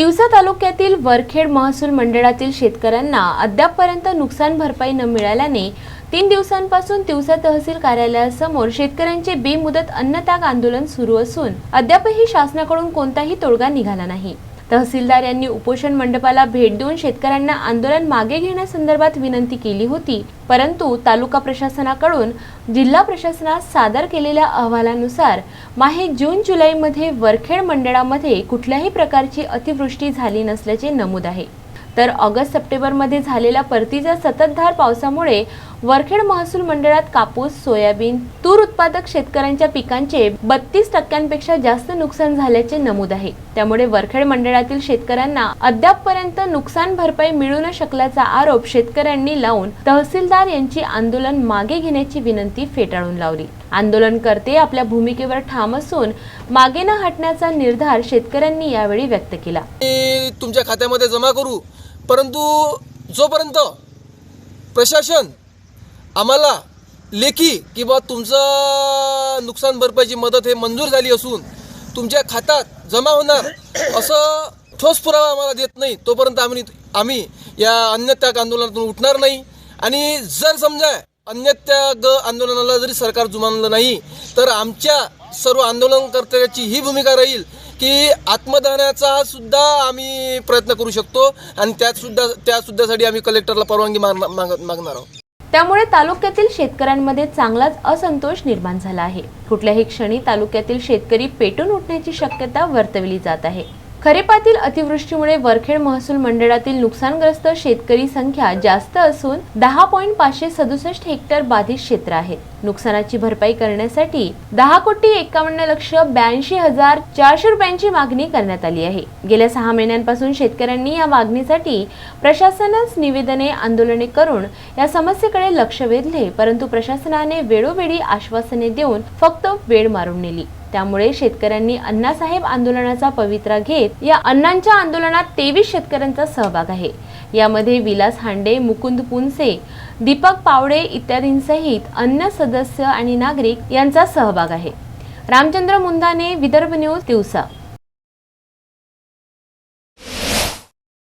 तिवसा तालुक्यातील वरखेड महसूल मंडळातील शेतकऱ्यांना अद्यापपर्यंत नुकसान भरपाई न मिळाल्याने तीन दिवसांपासून तिवसा तहसील कार्यालयासमोर शेतकऱ्यांचे बेमुदत अन्नत्याग आंदोलन सुरू असून अद्यापही शासनाकडून कोणताही तोडगा निघाला नाही. तहसीलदार यांनी उपोषण मंडपाला भेट देऊन शेतकऱ्यांना आंदोलन मागे घेण्यासंदर्भात विनंती केली होती. परंतु तालुका प्रशासनाकडून जिल्हा प्रशासनास सादर केलेल्या अहवालानुसार माहे जून जुलैमध्ये वरखेड मंडळामध्ये कुठल्याही प्रकारची अतिवृष्टी झाली नसल्याचे नमूद आहे. तर ऑगस्ट सप्टेंबरमध्ये झालेल्या परतीच्या सततधार पावसामुळे वरखेड महसूल मंडळात कापूस सोयाबीन तूर उत्पादक शेतकऱ्यांच्या पिकांचे बत्तीस टक्क्यांपेक्षा जास्त नुकसान झाल्याचे नमूद आहे. त्यामुळे वरखेड मंडळातील शेतकऱ्यांना अद्यापपर्यंत नुकसान भरपाई मिळू न शकल्याचा आरोप शेतकऱ्यांनी लावून तहसीलदार यांची आंदोलन मागे घेण्याची विनंती फेटाळून लावली. आंदोलनकर्ते आपल्या भूमिकेवर ठाम असून मागे न हटण्याचा निर्धार शेतकऱ्यांनी यावेळी व्यक्त केला. तुमच्या खात्यामध्ये जमा करू परंतु जोपर्यंत प्रशासन आम्हाला लेखी किंवा तुमचं नुकसान भरपाईची मदत हे मंजूर झाली असून तुमच्या खात्यात जमा होणार असं ठोस पुरावा आम्हाला देत नाही. तोपर्यंत आम्ही आम्ही या अन्नत्याग आंदोलनातून उठणार नाही. आणि जर समजा अन्नत्याग आंदोलनाला जरी सरकार जुमानलं नाही तर आमच्या सर्व आंदोलनकर्त्याची ही भूमिका राहील की आत्मदहनाचा सुद्धा आम्ही प्रयत्न करू शकतो आणि त्यात सुद्धा आम्ही कलेक्टरला परवानगी मागणार माग- मागणार आहोत. त्यामुळे तालुक्यातील शेतकऱ्यांमध्ये चांगलाच असंतोष निर्माण झाला आहे. कुठल्याही क्षणी तालुक्यातील शेतकरी पेटून उठण्याची शक्यता वर्तवली जात आहे. खरीपातील अतिवृष्टीमुळे वरखेड महसूल मंडळातील नुकसानग्रस्त शेतकरी संख्या जास्त असून दहा पॉईंट पाचशे सदुसष्ट हेक्टर बाधित क्षेत्र आहेत नुकसानाची भरपाई करण्यासाठी दहा कोटी एकावन्न लक्ष ब्याऐंशी हजार चारशे रुपयांची मागणी करण्यात आली आहे. गेल्या सहा महिन्यांपासून शेतकऱ्यांनी या मागणीसाठी प्रशासनास निवेदने आंदोलने करून या समस्येकडे लक्ष वेधले परंतु प्रशासनाने वेळोवेळी आश्वासने देऊन फक्त वेळ मारून नेली. त्यामुळे शेतकऱ्यांनी अण्णासाहेब आंदोलनाचा पवित्रा घेत या अण्णांच्या आंदोलनात तेवीस शेतकऱ्यांचा सहभाग आहे. यामध्ये विलास हांडे मुकुंद पुनसे दीपक पावडे इत्यादींसहित अन्य सदस्य आणि नागरिक यांचा सहभाग आहे. रामचंद्र मुंदाने विदर्भ न्यूज दिवसा.